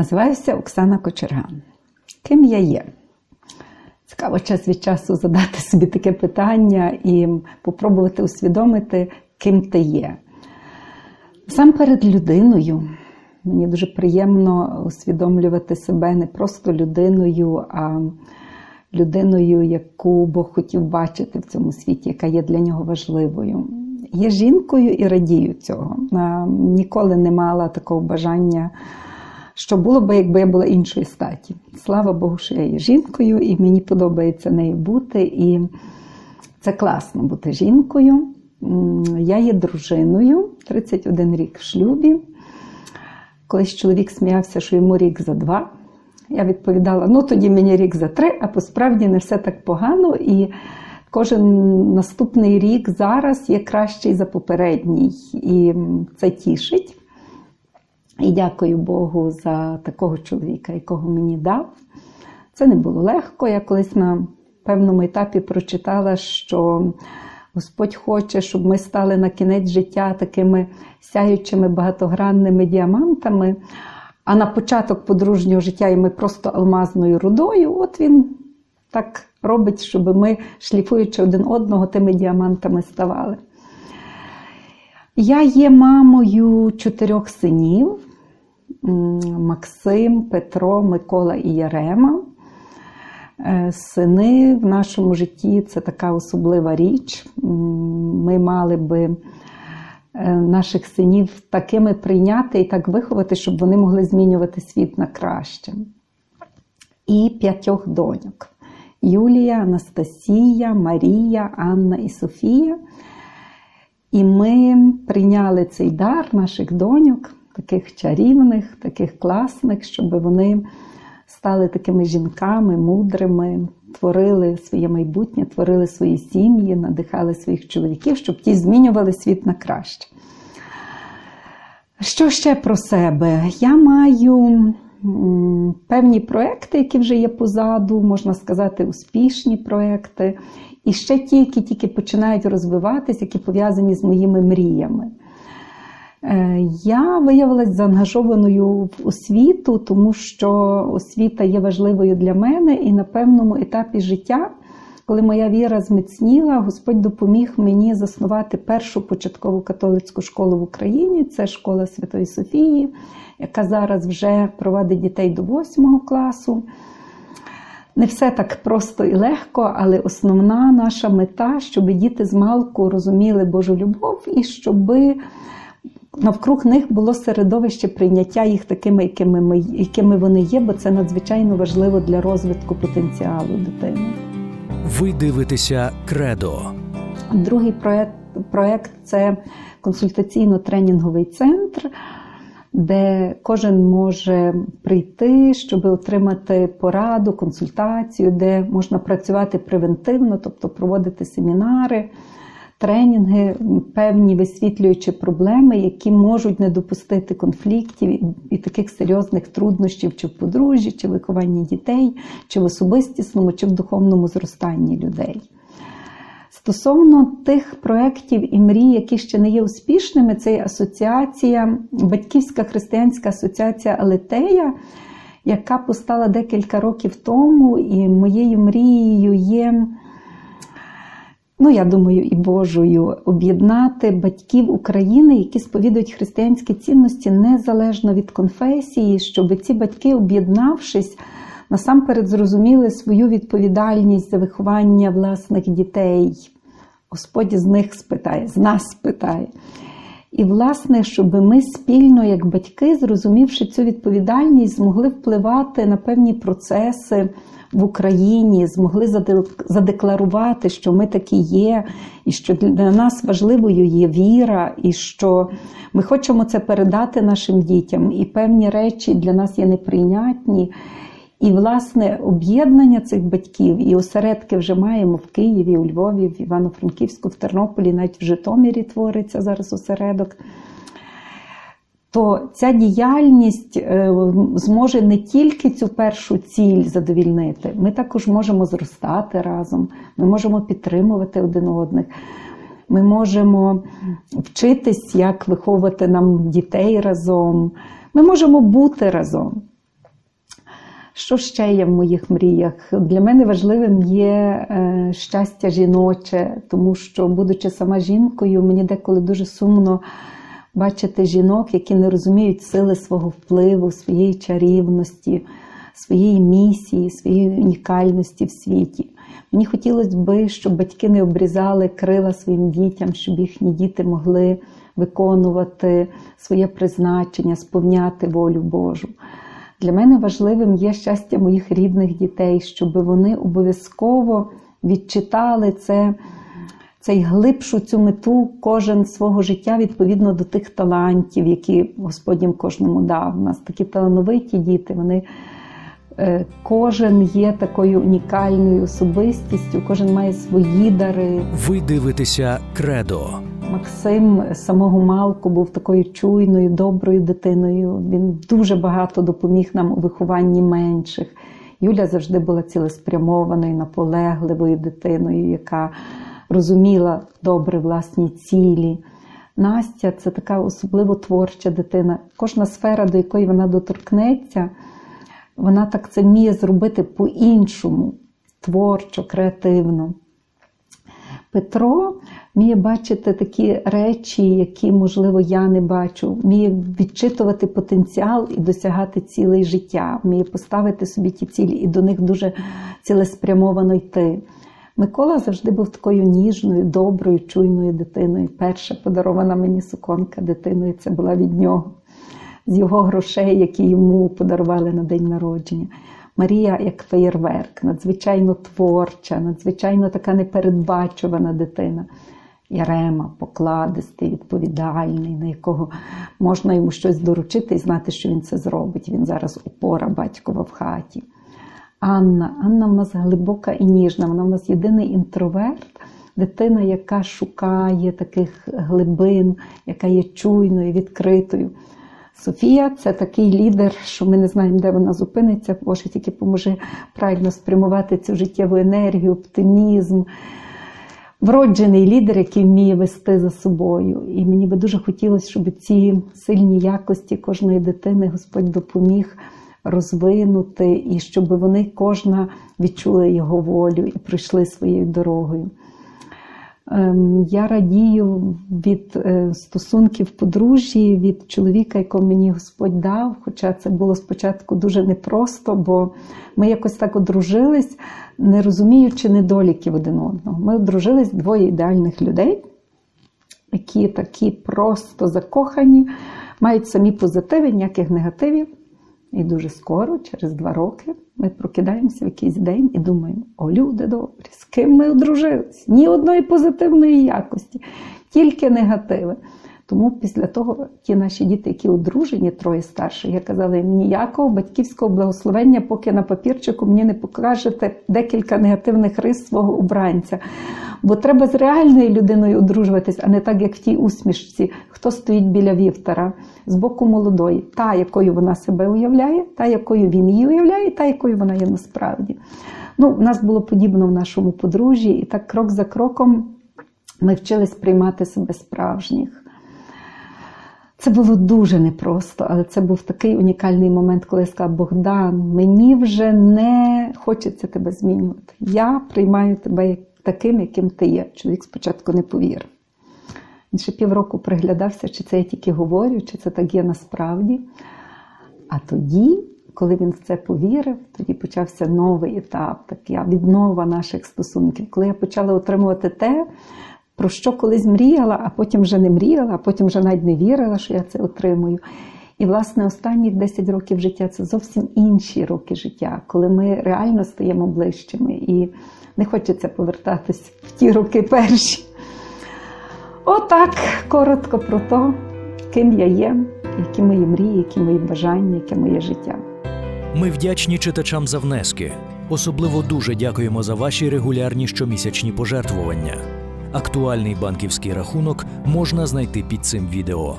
Називаюся Оксана Кочерган. Ким я є? Цікаво час від часу задати собі таке питання і попробувати усвідомити, ким ти є. Сам перед людиною. Мені дуже приємно усвідомлювати себе не просто людиною, а людиною, яку Бог хотів бачити в цьому світі, яка є для нього важливою. Є жінкою і радію цього. Ніколи не мала такого бажання що було б, якби я була іншої статі. Слава Богу, що я є жінкою, і мені подобається нею бути. І це класно бути жінкою. Я є дружиною 31 рік в шлюбі. Колись чоловік сміявся, що йому рік за два. Я відповідала: ну тоді мені рік за три, а посправді не все так погано. І кожен наступний рік зараз є кращий за попередній, і це тішить. І дякую Богу за такого чоловіка, якого мені дав. Це не було легко. Я колись на певному етапі прочитала, що Господь хоче, щоб ми стали на кінець життя такими сяючими багатогранними діамантами. А на початок подружнього життя і ми просто алмазною рудою. От він так робить, щоб ми, шліфуючи один одного, тими діамантами ставали. Я є мамою чотирьох синів. Максим, Петро, Микола і Ярема. Е, сини в нашому житті це така особлива річ. Ми мали би е, наших синів такими прийняти і так виховати, щоб вони могли змінювати світ на краще. І п'ятьох доньок: Юлія, Анастасія, Марія, Анна і Софія. І ми прийняли цей дар наших доньок таких чарівних, таких класних, щоб вони стали такими жінками, мудрими, творили своє майбутнє, творили свої сім'ї, надихали своїх чоловіків, щоб ті змінювали світ на краще. Що ще про себе? Я маю певні проекти, які вже є позаду, можна сказати, успішні проекти. І ще ті, які тільки починають розвиватися, які пов'язані з моїми мріями. Е, я виявилася заангажованою в освіту, тому що освіта є важливою для мене, і на певному етапі життя, коли моя віра зміцніла, Господь допоміг мені заснувати першу початкову католицьку школу в Україні. Це школа Святої Софії, яка зараз вже проводить дітей до восьмого класу. Не все так просто і легко, але основна наша мета, щоб діти з малку розуміли Божу любов і щоби навкруг них було середовище прийняття їх такими, якими ми, якими вони є, бо це надзвичайно важливо для розвитку потенціалу дитини. Ви дивитеся кредо. Другий проект, проект це консультаційно-тренінговий центр. Де кожен може прийти, щоб отримати пораду, консультацію, де можна працювати превентивно, тобто проводити семінари, тренінги, певні висвітлюючи проблеми, які можуть не допустити конфліктів і таких серйозних труднощів чи в подружжі, чи в вихованні дітей, чи в особистісному, чи в духовному зростанні людей. Стосовно тих проєктів і мрій, які ще не є успішними, це є асоціація, Батьківська християнська асоціація Алетея, яка постала декілька років тому, і моєю мрією є ну я думаю, і Божою об'єднати батьків України, які сповідують християнські цінності незалежно від конфесії, щоб ці батьки, об'єднавшись, насамперед зрозуміли свою відповідальність за виховання власних дітей. Господь з них спитає, з нас спитає. І, власне, щоб ми спільно, як батьки, зрозумівши цю відповідальність, змогли впливати на певні процеси в Україні змогли задекларувати, що ми такі є, і що для нас важливою є віра, і що ми хочемо це передати нашим дітям, і певні речі для нас є неприйнятні. І, власне, об'єднання цих батьків і осередки вже маємо в Києві, у Львові, в Івано-Франківську, в Тернополі, навіть в Житомирі твориться зараз осередок то ця діяльність е, зможе не тільки цю першу ціль задовільнити, ми також можемо зростати разом, ми можемо підтримувати один одних. Ми можемо вчитись, як виховувати нам дітей разом. Ми можемо бути разом. Що ще є в моїх мріях? Для мене важливим є е, щастя жіноче, тому що, будучи сама жінкою, мені деколи дуже сумно бачити жінок, які не розуміють сили свого впливу, своєї чарівності, своєї місії, своєї унікальності в світі. Мені хотілося б, щоб батьки не обрізали крила своїм дітям, щоб їхні діти могли виконувати своє призначення, сповняти волю Божу. Для мене важливим є щастя моїх рідних дітей, щоб вони обов'язково відчитали це, цей глибшу цю мету кожен свого життя відповідно до тих талантів, які Господь їм кожному дав. У нас такі талановиті діти, вони. Е, кожен є такою унікальною особистістю, кожен має свої дари. Ви дивитеся кредо. Максим з самого малку був такою чуйною, доброю дитиною. Він дуже багато допоміг нам у вихованні менших. Юля завжди була цілеспрямованою, наполегливою дитиною, яка розуміла добре власні цілі. Настя це така особливо творча дитина. Кожна сфера, до якої вона доторкнеться, вона так це вміє зробити по-іншому, творчо, креативно. Петро вміє бачити такі речі, які, можливо, я не бачу, вміє відчитувати потенціал і досягати цілей життя, вміє поставити собі ті цілі і до них дуже цілеспрямовано йти. Микола завжди був такою ніжною, доброю, чуйною дитиною. Перша подарована мені суконка дитиною, це була від нього, з його грошей, які йому подарували на день народження. Марія як феєрверк, надзвичайно творча, надзвичайно така непередбачувана дитина. Ярема, покладистий, відповідальний, на якого можна йому щось доручити і знати, що він це зробить. Він зараз опора батькова в хаті. Анна, Анна в нас глибока і ніжна, вона в нас єдиний інтроверт, дитина, яка шукає таких глибин, яка є чуйною, відкритою. Софія це такий лідер, що ми не знаємо, де вона зупиниться. Боже, тільки поможе правильно спрямувати цю життєву енергію, оптимізм. Вроджений лідер, який вміє вести за собою. І мені би дуже хотілося, щоб ці сильні якості кожної дитини Господь допоміг розвинути, і щоб вони кожна відчули його волю і пройшли своєю дорогою. Ем, я радію від е, стосунків подружжі, від чоловіка, якого мені Господь дав. Хоча це було спочатку дуже непросто, бо ми якось так одружились, не розуміючи недоліків один одного. Ми одружились двоє ідеальних людей, які такі просто закохані, мають самі позитиви, ніяких негативів. І дуже скоро, через два роки, ми прокидаємося в якийсь день і думаємо: о, люди добрі, з ким ми одружились? Ні одної позитивної якості, тільки негативи. Тому після того ті наші діти, які одружені, троє старші, я казала їм ніякого батьківського благословення, поки на папірчику мені не покажете декілька негативних рис свого обранця. Бо треба з реальною людиною одружуватись, а не так, як в тій усмішці, хто стоїть біля вівтара, з боку молодої, та, якою вона себе уявляє, та, якою він її уявляє, та, якою вона є насправді. Ну, У нас було подібно в нашому подружжі, і так крок за кроком ми вчились приймати себе справжніх. Це було дуже непросто, але це був такий унікальний момент, коли я сказала, Богдан, мені вже не хочеться тебе змінювати. Я приймаю тебе таким, яким ти є. Чоловік спочатку не повірив. Він ще півроку приглядався, чи це я тільки говорю, чи це так є насправді. А тоді, коли він в це повірив, тоді почався новий етап, така віднова наших стосунків. Коли я почала отримувати те, про що колись мріяла, а потім вже не мріяла, а потім вже навіть не вірила, що я це отримую. І, власне, останні 10 років життя це зовсім інші роки життя, коли ми реально стаємо ближчими. І не хочеться повертатись в ті роки перші. Отак коротко про те, ким я є, які мої мрії, які мої бажання, яке моє життя. Ми вдячні читачам за внески. Особливо дуже дякуємо за ваші регулярні щомісячні пожертвування. Актуальний банківський рахунок можна знайти під цим відео.